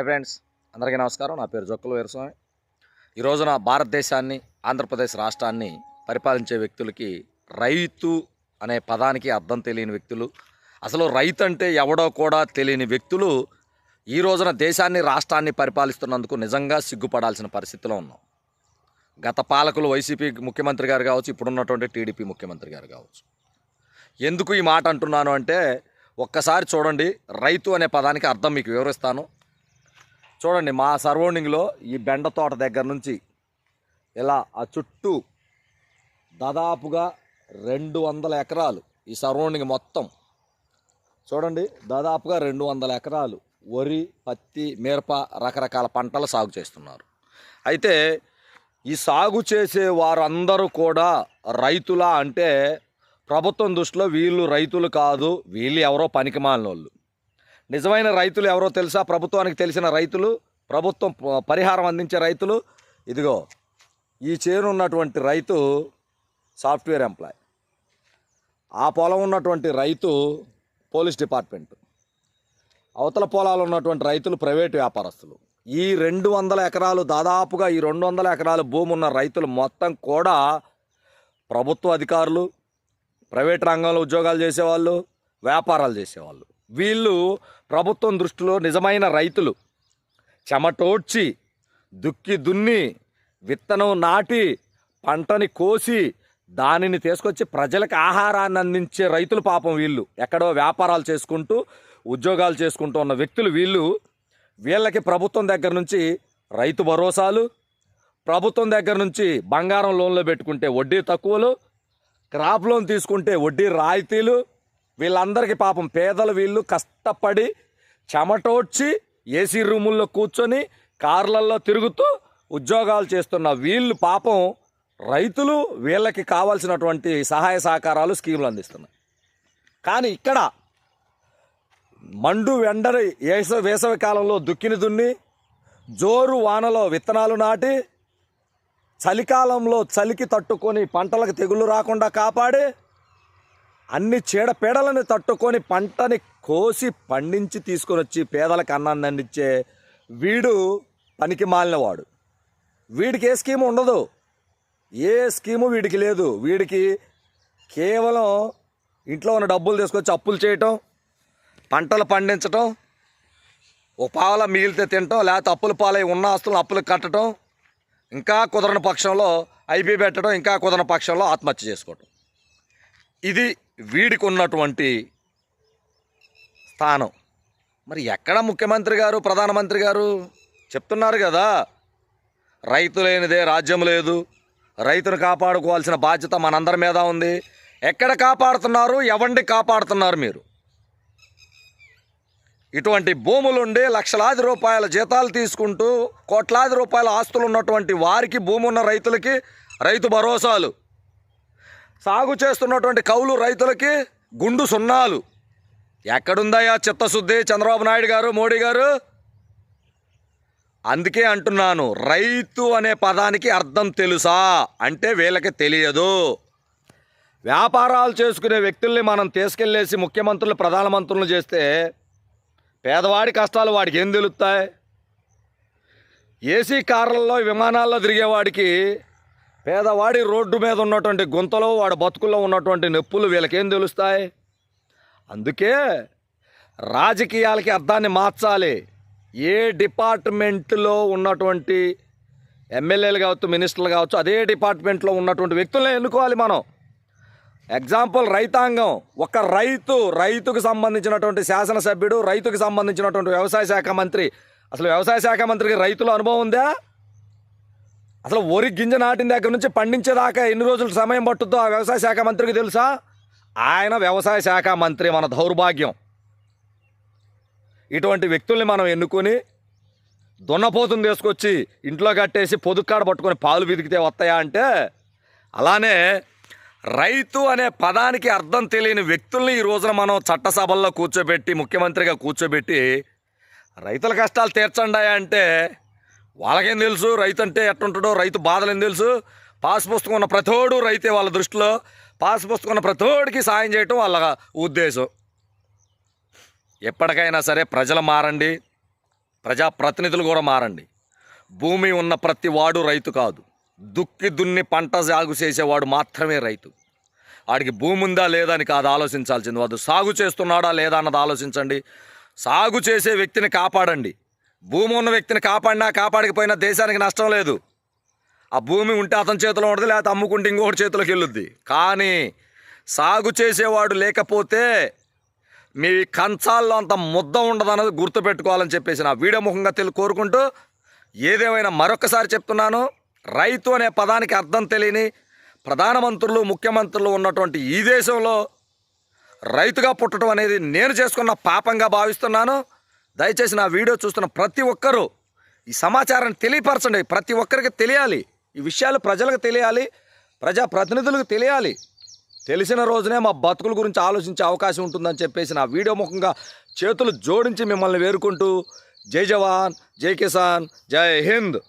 Hi friends అందరికీ నమస్కారం. నా పేరు జొక్కల వీరస్వామి. ఈ రోజున భారతదేశాన్ని ఆంధ్రప్రదేశ్ రాష్ట్రాన్ని పరిపాలించే వ్యక్తులకి రైతు అనే పదానికి అర్థం తెలియని వ్యక్తులు అసలు రైతు అంటే ఎవడో కూడా తెలియని వ్యక్తులు ఈ రోజున దేశాన్ని రాష్ట్రాన్ని పరిపాలిస్తున్నందుకు నిజంగా సిగ్గుపడాల్సిన పరిస్థితిలో ఉన్నాం. గత పాలకులు వైసీపీ ముఖ్యమంత్రి గారు కావచ్చు ఇప్పుడున్నటువంటి టీడీపీ ముఖ్యమంత్రి గారు కావచ్చు. ఎందుకు ఈ మాట అంటున్నాను అంటే ఒక్కసారి చూడండి రైతు అనే పదానికి అర్థం మీకు వివరిస్తాను. చూడండి మా సరౌండింగ్లో ఈ బెండ తోట దగ్గర నుంచి ఇలా ఆ చుట్టూ దాదాపుగా రెండు వందల ఎకరాలు ఈ సరౌండింగ్ మొత్తం. చూడండి దాదాపుగా రెండు వందల ఎకరాలు వరి పత్తి మిరప రకరకాల పంటలు సాగు చేస్తున్నారు. అయితే ఈ సాగు చేసే వారందరూ కూడా రైతులా అంటే ప్రభుత్వం దృష్టిలో వీళ్ళు రైతులు కాదు వీళ్ళు ఎవరో పనికిమాలిన వాళ్ళు నిజమైన రైతులు ఎవరో తెలుసా? ప్రభుత్వానికి తెలిసిన రైతులు ప్రభుత్వం పరిహారం అందించే రైతులు. ఇదిగో ఈ చేను ఉన్నటువంటి రైతు సాఫ్ట్వేర్ ఎంప్లాయ్. ఆ పొలం ఉన్నటువంటి రైతు పోలీస్ డిపార్ట్మెంట్. అవతల పొలాలు ఉన్నటువంటి రైతులు ప్రైవేటు వ్యాపారస్తులు. ఈ రెండు వందల ఎకరాలు దాదాపుగా ఈ రెండు వందల ఎకరాలు భూమి ఉన్న రైతులు మొత్తం కూడా ప్రభుత్వ అధికారులు ప్రైవేట్ రంగంలో ఉద్యోగాలు చేసేవాళ్ళు వ్యాపారాలు చేసేవాళ్ళు. వీళ్ళు ప్రభుత్వం దృష్టిలో నిజమైన రైతులు. చెమటోడ్చి దుక్కి దున్ని విత్తనం నాటి పంటని కోసి దానిని తీసుకొచ్చి ప్రజలకు ఆహారాన్ని అందించే రైతులు పాపం వీళ్ళు. ఎక్కడో వ్యాపారాలు చేసుకుంటూ ఉద్యోగాలు చేసుకుంటూ ఉన్న వ్యక్తులు వీళ్ళు. వీళ్ళకి ప్రభుత్వం దగ్గర నుంచి రైతు భరోసాలు ప్రభుత్వం దగ్గర నుంచి బంగారం లోన్లో పెట్టుకుంటే వడ్డీ తక్కువలు క్రాప్ లోన్ తీసుకుంటే వడ్డీ రాయితీలు వీళ్ళందరికీ పాపం పేదలు వీళ్ళు కష్టపడి చెమటోడ్చి ఏసీ రూముల్లో కూర్చొని కార్లల్లో తిరుగుతూ ఉద్యోగాలు చేస్తున్న వీళ్ళు పాపం రైతులు వీళ్ళకి కావాల్సినటువంటి సహాయ సహకారాలు స్కీములు అందిస్తున్నాయి. కానీ ఇక్కడ మండు వెండరి వేస వేసవి కాలంలో దుక్కిని దున్ని జోరు వానలో విత్తనాలు నాటి చలికాలంలో చలికి తట్టుకొని పంటలకు తెగులు రాకుండా కాపాడి అన్ని చీడపీడలను తట్టుకొని పంటని కోసి పండించి తీసుకొని వచ్చి పేదలకు అన్నాన్ని అందించే వీడు పనికి మాలినవాడు. వీడికి ఏ స్కీము ఉండదు. ఏ స్కీము వీడికి లేదు. వీడికి కేవలం ఇంట్లో ఉన్న డబ్బులు తీసుకొచ్చి అప్పులు చేయటం పంటలు పండించటం ఓ పావల మిగిలితే తినటం లేకపోతే అప్పుల పాలై ఉన్న ఆస్తులు అప్పులు కట్టడం ఇంకా కుదరని పక్షంలో ఐపీ పెట్టడం ఇంకా కుదరని పక్షంలో ఆత్మహత్య చేసుకోవటం. ఇది వీడికి ఉన్నటువంటి స్థానం. మరి ఎక్కడ ముఖ్యమంత్రి గారు ప్రధానమంత్రి గారు చెప్తున్నారు కదా? రైతు లేనిదే రాజ్యం లేదు. రైతును కాపాడుకోవాల్సిన బాధ్యత మనందరి మీద ఉంది. ఎక్కడ కాపాడుతున్నారు? ఎవండి కాపాడుతున్నారు మీరు? ఇటువంటి భూములుండి లక్షలాది రూపాయల జీతాలు తీసుకుంటూ కోట్లాది రూపాయల ఆస్తులు ఉన్నటువంటి వారికి భూమి ఉన్న రైతులకి రైతు భరోసాలు. సాగు చేస్తున్నటువంటి కౌలు రైతులకి గుండు సున్నాలు. ఎక్కడుందయ్యా చిత్తశుద్ధి చంద్రబాబు నాయుడు గారు మోడీ గారు? అందుకే అంటున్నాను రైతు అనే పదానికి అర్థం తెలుసా? అంటే వీళ్ళకి తెలియదు. వ్యాపారాలు చేసుకునే వ్యక్తుల్ని మనం తీసుకెళ్ళేసి ముఖ్యమంత్రులు ప్రధానమంత్రులు చేస్తే పేదవాడి కష్టాలు వాడికి ఏం తెలుస్తాయి? ఏసీ కార్లలో విమానాల్లో తిరిగేవాడికి పేదవాడి రోడ్డు మీద ఉన్నటువంటి గుంతలో వాడి బతుకుల్లో ఉన్నటువంటి నొప్పులు వీళ్ళకేం తెలుస్తాయి? అందుకే రాజకీయాలకి అర్థాన్ని మార్చాలి. ఏ డిపార్ట్మెంట్లో ఉన్నటువంటి ఎమ్మెల్యేలు కావచ్చు మినిస్టర్లు కావచ్చు అదే డిపార్ట్మెంట్లో ఉన్నటువంటి వ్యక్తులనే ఎన్నుకోవాలి మనం. ఎగ్జాంపుల్ రైతాంగం. ఒక రైతు రైతుకు సంబంధించినటువంటి శాసనసభ్యుడు రైతుకు సంబంధించినటువంటి వ్యవసాయ శాఖ మంత్రి. అసలు వ్యవసాయ శాఖ మంత్రికి రైతుల అనుభవం ఉందా? అసలు వరి గింజ నాటిన దగ్గర నుంచి పండించేదాకా ఎన్ని రోజులు సమయం పట్టుద్దో ఆ వ్యవసాయ శాఖ మంత్రికి తెలుసా? ఆయన వ్యవసాయ శాఖ మంత్రి మన దౌర్భాగ్యం. ఇటువంటి వ్యక్తుల్ని మనం ఎన్నుకొని దున్నపోతుని తీసుకొచ్చి ఇంట్లో కట్టేసి పొదుక్కాడ పట్టుకొని పాలు విదిగితే వస్తాయా అంటే అలానే రైతు అనే పదానికి అర్థం తెలియని వ్యక్తుల్ని ఈ రోజున మనం చట్టసభల్లో కూర్చోబెట్టి ముఖ్యమంత్రిగా కూర్చోబెట్టి రైతుల కష్టాలు తీర్చండి అంటే వాళ్ళకేం తెలుసు? రైతు అంటే ఎట్టుంటాడో రైతు బాధలు ఏం తెలుసు? పాస్ పుస్తకం ఉన్న ప్రతోడు రైతే వాళ్ళ దృష్టిలో. పాస్ పుస్తకం ఉన్న ప్రతోడికి సాయం చేయటం వాళ్ళ ఉద్దేశం. ఎప్పటికైనా సరే ప్రజలు మారండి. ప్రజాప్రతినిధులు కూడా మారండి. భూమి ఉన్న ప్రతి వాడు రైతు కాదు. దుక్కి దున్ని పంట సాగు చేసేవాడు మాత్రమే రైతు. వాడికి భూమి ఉందా లేదా అని కాదు ఆలోచించాల్సింది. వాడు సాగు చేస్తున్నాడా లేదా అన్నది ఆలోచించండి. సాగు చేసే వ్యక్తిని కాపాడండి. భూమి ఉన్న వ్యక్తిని కాపాడినా కాపాడకపోయినా దేశానికి నష్టం లేదు. ఆ భూమి ఉంటే అతని చేతిలో ఉండదు లేకపోతే అమ్ముకుంటే ఇంకొకటి చేతిలోకి వెళ్ళుద్ది. కానీ సాగు చేసేవాడు లేకపోతే మీ కంచాల్లో అంత ముద్ద ఉండదన్నది గుర్తుపెట్టుకోవాలని చెప్పేసి నా వీడియో ముఖంగా తెలు కోరుకుంటూ ఏదేమైనా మరొకసారి చెప్తున్నాను. రైతు అనే పదానికి అర్థం తెలియని ప్రధానమంత్రులు ముఖ్యమంత్రులు ఉన్నటువంటి ఈ దేశంలో రైతుగా పుట్టడం అనేది నేను చేసుకున్న పాపంగా భావిస్తున్నాను. దయచేసి నా వీడియో చూస్తున్న ప్రతి ఒక్కరూ ఈ సమాచారాన్ని తెలియపరచండి. ప్రతి ఒక్కరికి తెలియాలి. ఈ విషయాలు ప్రజలకు తెలియాలి. ప్రజా ప్రతినిధులకు తెలియాలి. తెలిసిన రోజునే మా బతుకుల గురించి ఆలోచించే అవకాశం ఉంటుందని చెప్పేసి నా వీడియో ముఖంగా చేతులు జోడించి మిమ్మల్ని వేరుకుంటూ జై జవాన్ జై కిసాన్ జై హింద్.